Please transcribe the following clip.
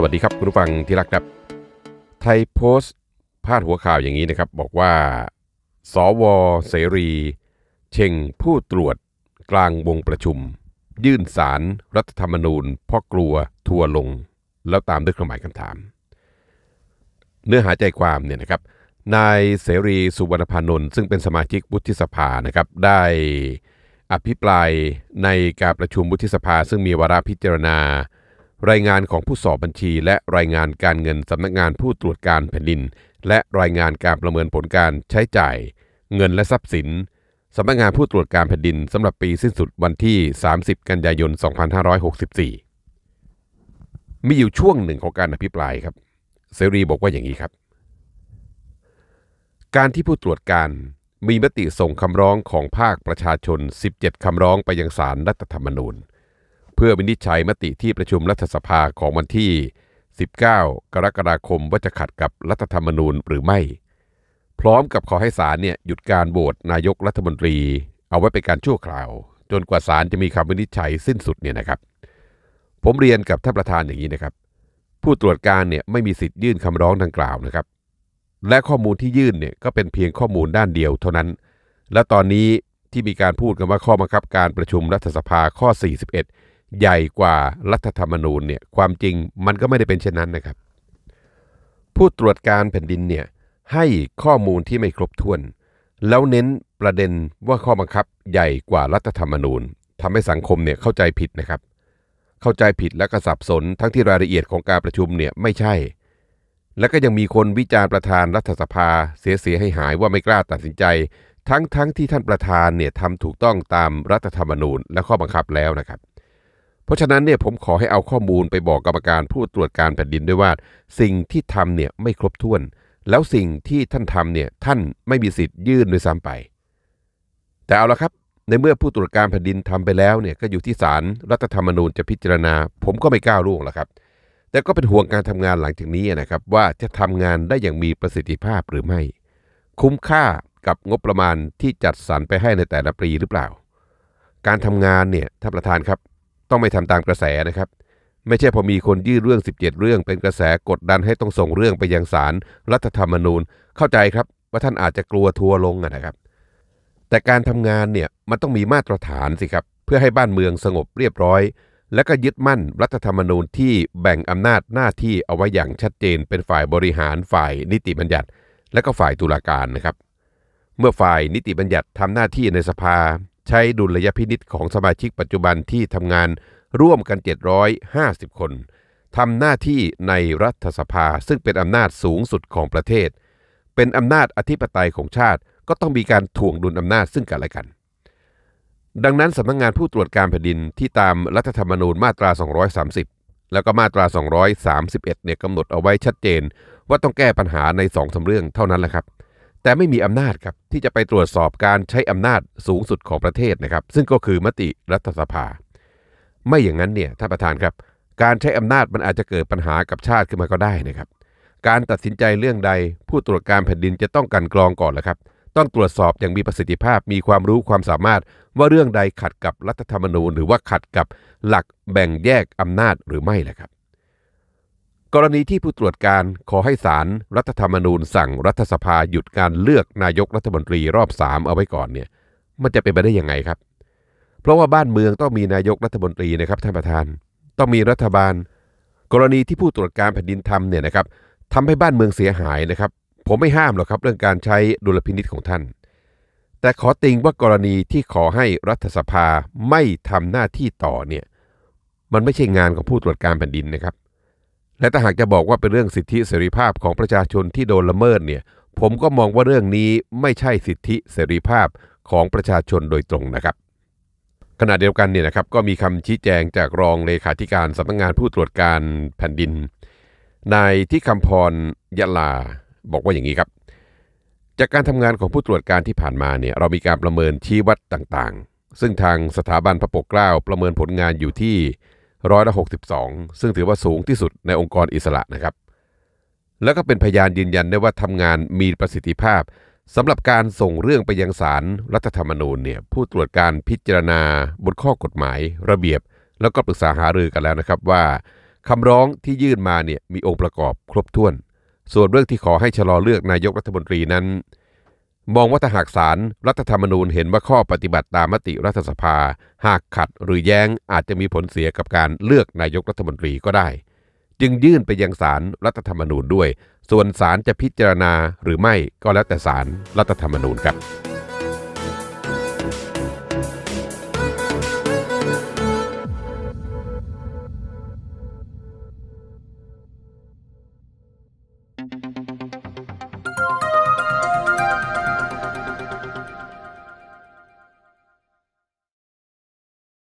สวัสดีครับคุณผู้ฟังที่รักครับ ไทยโพสต์พาดหัวข่าวอย่างนี้นะครับ บอกว่า สวเสรี เชงผู้ตรวจกลางวงประชุม ยื่นสารรัฐธรรมนูญเพราะกลัวทัวลง แล้วตามด้วยเครื่องหมายคำถาม เนื้อหาใจความเนี่ยนะครับ นายเสรีสุวรรณพานนท์ซึ่งเป็นสมาชิกวุฒิสภานะครับได้อภิปรายในการประชุมวุฒิสภา ซึ่งมีวาระพิจารณา รายงานของผู้สอบบัญชี และรายงานการเงินสำนักงานผู้ตรวจการแผ่นดิน และรายงานการประเมินผลการใช้จ่าย เงินและทรัพย์สินสำนักงานผู้ตรวจการแผ่นดินสำหรับปีสิ้นสุดวันที่ 30 กันยายน 2564 มีอยู่ช่วงหนึ่งของการอภิปรายครับ เสรีบอกว่าอย่างนี้ครับ การที่ผู้ตรวจการมีมติส่งคำร้องของภาคประชาชน 17 คำร้องไปยังศาลรัฐธรรมนูญ เพื่อวินิจฉัยมติที่ประชุมรัฐสภาของวันที่ 19 กรกฎาคมว่าจะขัดกับรัฐธรรมนูญหรือไม่ พร้อมกับขอให้ศาลเนี่ยหยุดการโหวตนายกรัฐมนตรี เอาไว้เป็นการชั่วคราว จนกว่าศาลจะมีคำวินิจฉัยสิ้นสุดเนี่ยนะครับ ผมเรียนกับท่านประธานอย่างนี้นะครับ ผู้ตรวจการเนี่ยไม่มีสิทธิ์ยื่นคำร้องดังกล่าวนะครับ และข้อมูลที่ยื่นเนี่ยก็เป็นเพียงข้อมูลด้านเดียวเท่านั้น และตอนนี้ที่มีการพูดกันว่าข้อบังคับการประชุมรัฐสภาข้อ 41 ใหญ่กว่ารัฐธรรมนูญเนี่ยความจริงมันก็ไม่ได้เป็นเช่นนั้นนะครับ ผู้ตรวจการแผ่นดินเนี่ยให้ข้อมูลที่ไม่ครบถ้วน แล้วเน้นประเด็นว่าข้อบังคับใหญ่กว่ารัฐธรรมนูญทำให้สังคมเนี่ยเข้าใจผิดนะครับ เข้าใจผิดและก็สับสนทั้งที่รายละเอียดของการประชุมเนี่ยไม่ใช่ แล้วก็ยังมีคนวิจารณ์ประธานรัฐสภาเสียเสียให้หายว่าไม่กล้าตัดสินใจ ทั้งทั้งที่ท่านประธานเนี่ยทำถูกต้องตามรัฐธรรมนูญ และข้อบังคับแล้วนะครับ เพราะฉะนั้นเนี่ยผมขอให้เอาข้อมูลไปบอกกรรมการผู้ตรวจการแผ่นดินด้วยว่า สิ่งที่ทำเนี่ยไม่ครบถ้วน แล้วสิ่งที่ท่านทำเนี่ยท่านไม่มีสิทธิ์ยื่นด้วยซ้ำไป แต่เอาละครับ ในเมื่อผู้ตรวจการแผ่นดินทำไปแล้วเนี่ยก็อยู่ที่ศาลรัฐธรรมนูญจะพิจารณา ผมก็ไม่กล้าล่วงแล้วครับ แต่ก็เป็นห่วงการทำงานหลังจากนี้นะครับ ว่าจะทำงานได้อย่างมีประสิทธิภาพหรือไม่ คุ้มค่ากับงบประมาณที่จัดสรรไปให้ในแต่ละปีหรือเปล่า การทำงานเนี่ยท่านประธานครับ ต้องไม่ทำตามกระแสนะครับ ไม่ใช่พอมีคนยื่นเรื่อง 17 เรื่อง เป็นกระแสกดดันให้ต้องส่งเรื่องไปยังศาลรัฐธรรมนูญ เข้าใจครับว่าท่านอาจจะกลัวทัวลงนะครับ แต่การทำงานเนี่ยมันต้องมีมาตรฐานสิครับเพื่อให้บ้านเมืองสงบเรียบร้อย และก็ยึดมั่นรัฐธรรมนูญที่แบ่งอำนาจหน้าที่เอาไว้อย่างชัดเจน เป็นฝ่ายบริหารฝ่ายนิติบัญญัติ และก็ฝ่ายตุลาการนะครับ เมื่อฝ่ายนิติบัญญัติทำหน้าที่ในสภา ใช้ดุลยพินิษของสมาชิกปัจจุบันที่ทำงานร่วมกัน 750 คนทำหน้าที่ในรัฐสภาซึ่งเป็นอำนาจสูงสุดของประเทศ เป็นอำนาจอธิปไตยของชาติก็ต้องมีการถ่วงดุลอำนาจซึ่งกันและกัน ดังนั้นสำนักงงานผู้ตรวจการแผ่นดินที่ตามรัฐธรรมนูญมาตรา 230 แล้วก็มาตรา 231 เนี่ยกำหนดเอาไว้ชัดเจน ว่าต้องแก้ปัญหาในสองสาเรื่องเท่านั้นแหละครับ แต่ไม่มีอำนาจครับที่จะไปตรวจสอบการใช้อำนาจสูงสุดของประเทศนะครับ ซึ่งก็คือมติรัฐสภา ไม่อย่างนั้นเนี่ยท่านประธานครับ การใช้อำนาจมันอาจจะเกิดปัญหากับชาติขึ้นมาก็ได้นะครับ การตัดสินใจเรื่องใด ผู้ตรวจการแผ่นดินจะต้องกันกรองก่อนแหละครับ ต้องตรวจสอบอย่างมีประสิทธิภาพมีความรู้ความสามารถว่าเรื่องใดขัดกับรัฐธรรมนูญ หรือว่าขัดกับหลักแบ่งแยกอำนาจหรือไม่แหละครับ กรณีที่ผู้ตรวจการขอให้ศาลรรัฐธรรมนูญสั่งรัฐสภาหยุดการเลือกนายกรัฐมนตรีรอบสามเอาไว้ก่อนเนี่ยมันจะเป็นไปได้ยังไงครับ เพราะว่าบ้านเมืองต้องมีนายกรัฐมนตรีนะครับท่านประธาน ต้องมีรัฐบาล กรณีที่ผู้ตรวจการแผ่นดินทำเนี่ยนะครับทำให้บ้านเมืองเสียหายนะครับ ผมไม่ห้ามหรอกครับเรื่องการใช้ดุลพินิษของท่าน แต่ขอติงว่ากรณีที่ขอให้รัฐสภาไม่ทำหน้าที่ต่อเนี่ยมันไม่ใช่งานของผู้ตรวจการแผ่นดินนะครับ และถ้าหากจะบอกว่าเป็นเรื่องสิทธิเสรีภาพของประชาชนที่โดนละเมิดเนี่ย ผมก็มองว่าเรื่องนี้ไม่ใช่สิทธิเสรีภาพของประชาชนโดยตรงนะครับ ขณะเดียวกันเนี่ยนะครับก็มีคำชี้แจงจากรองเลขาธิการสำนักงงานผู้ตรวจการแผ่นดินนายที่คำพรยะลาบอกว่าอย่างนี้ครับจากการทำงานของผู้ตรวจการที่ผ่านมาเนี่ยเรามีการประเมินชี้วัดต่างๆ ซึ่งทางสถาบันพระปกเกล้าประเมินผลงานอยู่ที่ ร้อยละ62 ซึ่งถือว่าสูงที่สุดในองค์กรอิสระนะครับ แล้วก็เป็นพยานยืนยันได้ว่าทำงานมีประสิทธิภาพสำหรับการส่งเรื่องไปยังศาลรรัฐธรรมนูญเนี่ยผู้ตรวจการพิจารณาบทข้อกฎหมาย ระเบียบ แล้วก็ปรึกษาหารือกันแล้วนะครับว่าคำร้องที่ยื่นมาเนี่ยมีองค์ประกอบครบถ้วน ส่วนเรื่องที่ขอให้ชะลอเลือกนายกรัฐมนตรีนั้น มองว่าถ้าหากศาลรัฐธรรมนูญเห็นว่าข้อปฏิบัติตามมติรัฐสภา หากขัดหรือแย้งอาจจะมีผลเสียกับการเลือกนายกรัฐมนตรีก็ได้ จึงยื่นไปยังศาลรัฐธรรมนูญด้วย ส่วนศาลจะพิจารณาหรือไม่ก็แล้วแต่ศาลรัฐธรรมนูญครับ